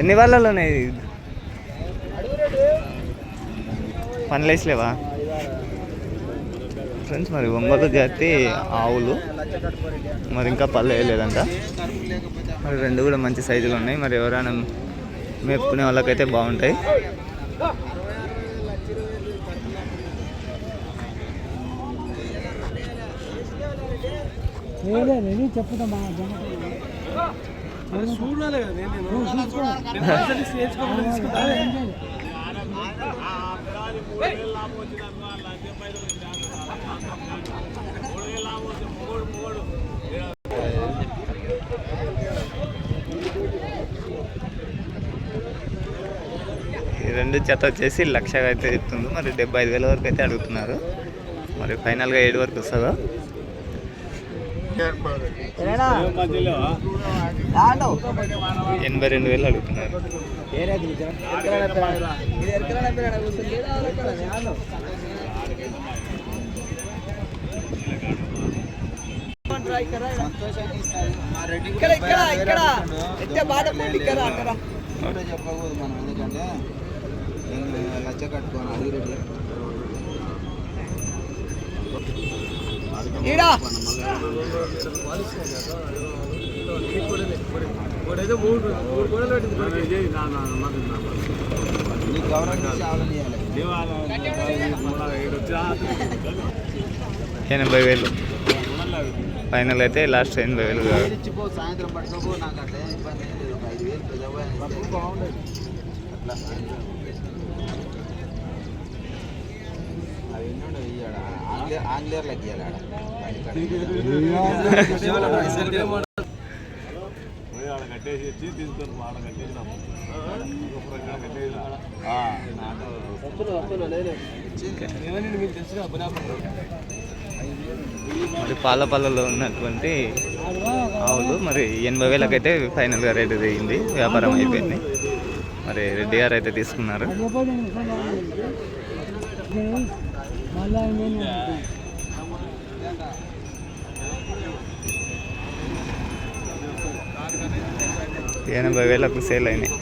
ఎన్ని వాళ్ళలో ఉన్నాయి పనులు ఫ్రెండ్స్ మరి ఒంగోలు జాతి ఆవులు. మరి ఇంకా పళ్ళు వేయలేదంట. మరి రెండు కూడా మంచి సైజులు ఉన్నాయి. మరి ఎవరైనా మేపుకునే వాళ్ళకైతే బాగుంటాయి. చూడాలి. ఈ రెండు జత వచ్చేసి లక్ష అయితే చెప్తుంది. మరి డెబ్బై ఐదు వేల వరకు అయితే అడుగుతున్నారు. మరి ఫైనల్గా ఏడు వరకు వస్తుందో? ఎనభై రెండు వేలు అడుగుతున్నారు. ఇక్కడ ఇక్కడ బాధపడి ఇక్కడ అక్కడ. కూడా చెప్పకూడదు మనం ఎందుకంటే లచ్చ కట్టుకోను అది ఆ ఎనభై వేలు. ఫైనల్ అయితే లాస్ట్ ఎనభై వేలు కాదు. ఇచ్చిపో సాయంత్రం పట్టుకోపో నాకు అట్లా ఏం ఇబ్బంది ఏం లేదు ఒక ఐదు వేలు పెద్దగా బాగుండదు అట్లా అవి ఎన్ని ఉండవు ఇయ్యాడ ఆంగ్లేయ ఆంగ్లేయులకు ఇయ్యాలి ఆడ కట్టేసి వచ్చి తీసుకొని ఆడ కట్టేసినాం. మరి ఉన్నటువంటి ఆవులు మరి ఎనభై వేలకైతే ఫైనల్గా రేటు దిగింది వ్యాపారం అయిపోయింది. మరి రెడ్డి గారు అయితే తీసుకున్నారు. ఎనభై వేలకు సేల్ అయినాయి.